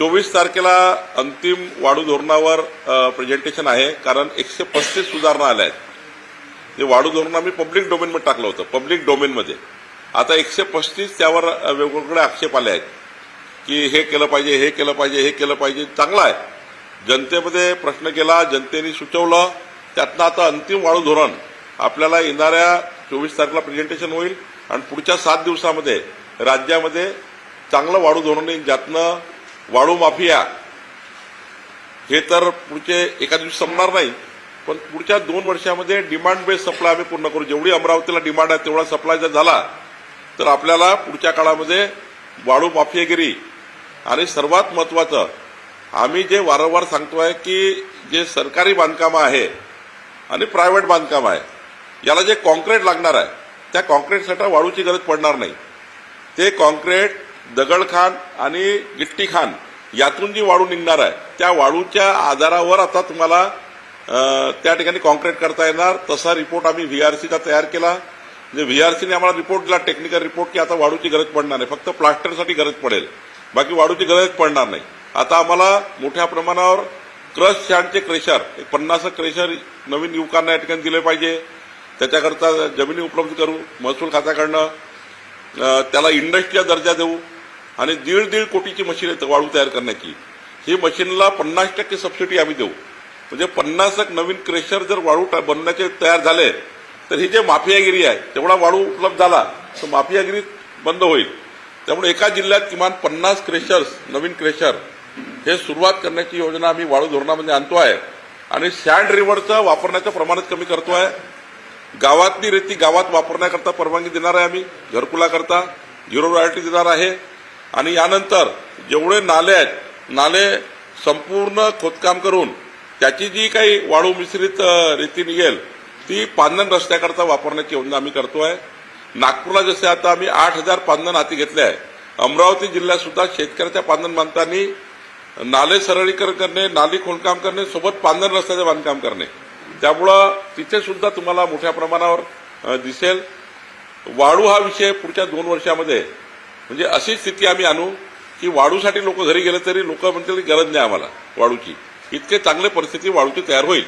चोवीस तारखेला अंतिम वाढू धोरणावर प्रेझेंटेशन आहे. कारण एकशे पस्तीस सुधारणा आल्या आहेत. ते वाढू धोरण आम्ही पब्लिक डोमेनमध्ये टाकलं होतं. पब्लिक डोमेनमध्ये आता एकशे पस्तीस त्यावर वेगवेगळे आक्षेप आले आहेत. की हे केलं पाहिजे हे केलं पाहिजे हे केलं पाहिजे. चांगलं आहे. जनतेमध्ये प्रश्न केला जनतेने सुचवलं. त्यातनं आता अंतिम वाढू धोरण आपल्याला येणाऱ्या चोवीस तारखेला प्रेझेंटेशन होईल. आणि पुढच्या सात दिवसामध्ये राज्यामध्ये चांगलं वाढू धोरण येईल. ज्यातनं वाळू माफिया. हे तर पुढचे एका दिवशी संपणार नाही पण पुढच्या दोन वर्षामध्ये डिमांड बेस्ड सप्लाय आम्ही पूर्ण करू. जेवढी अमरावतीला डिमांड आहे तेवढा सप्लाय जर झाला तर आपल्याला पुढच्या काळामध्ये वाळू माफियागिरी आणि सर्वात महत्वाचं आम्ही जे वारंवार सांगतोय की जे सरकारी बांधकामं आहे आणि प्रायव्हेट बांधकाम आहे याला जे कॉन्क्रीट लागणार आहे त्या कॉन्क्रीटसाठी वाळूची गरज पडणार नाही. ते कॉन्क्रीट दगडखान आणि गिट्टीखान यातून जी वाळू निघणार आहे त्या वाळूच्या आधारावर आता तुम्हाला त्या ठिकाणी कॉन्क्रीट करता येणार. तसा रिपोर्ट आम्ही व्हीआरसीचा तयार केला. म्हणजे व्हीआरसीने आम्हाला रिपोर्ट दिला टेक्निकल रिपोर्ट की आता वाळूची गरज पडणार नाही. फक्त प्लास्टरसाठी गरज पडेल. बाकी वाळूची गरज पडणार नाही. आता आम्हाला मोठ्या प्रमाणावर क्रश शँडचे क्रेशर एक पन्नास क्रेशर नवीन युवकांना या ठिकाणी दिले पाहिजे. त्याच्याकरता जमिनी उपलब्ध करू महसूल खात्याकडनं त्याला इंडस्ट्रीचा दर्जा देऊ. आणि दीड दीड कोटीची मशीन आहेत वाळू तयार करण्याची. ही मशीनला पन्नास टक्के सबसिडी आम्ही देऊ. म्हणजे पन्नास एक नवीन क्रेशर जर वाळू बनण्याचे तयार झाले तर ही जे माफियागिरी आहे तेवढा वाळू उपलब्ध झाला तर माफियागिरी बंद होईल. त्यामुळे एका जिल्ह्यात किमान पन्नास क्रेशर्स नवीन क्रेशर हे सुरुवात करण्याची योजना आम्ही वाळू धोरणामध्ये आणतो आहे. आणि सँड रिव्हरचं वापरण्याचं प्रमाणच कमी करतो आहे. गावातली रेती गावात वापरण्याकरता परवानगी देणार आहे आम्ही घरकुलाकरता झिरो रॉयल्टी देणार आहे. आणि यानंतर जेवढे नाले आहेत नाले संपूर्ण खोदकाम करून त्याची जी काही वाळू मिश्रित रीती निघेल ती पांदन रस्त्याकरता वापरण्याची योजना आम्ही करतोय. नागपूरला जसे आता आम्ही आठ हजार पांदन हाती घेतले आहे अमरावती जिल्ह्यात सुद्धा शेतकऱ्याच्या पांदन बांधताना नाले सरळीकरण करणे नाली खोदकाम करणे सोबत पांदन रस्त्याचे बांधकाम करणे. त्यामुळं तिथे सुद्धा तुम्हाला मोठ्या प्रमाणावर दिसेल. वाळू हा विषय पुढच्या दोन वर्षामध्ये म्हणजे अशी स्थिती आम्ही आणू की वाळूसाठी लोक घरी गेले तरी लोक म्हणतील गरज नाही आम्हाला वाळूची इतके चांगले परिस्थिती वाळूची तयार होईल.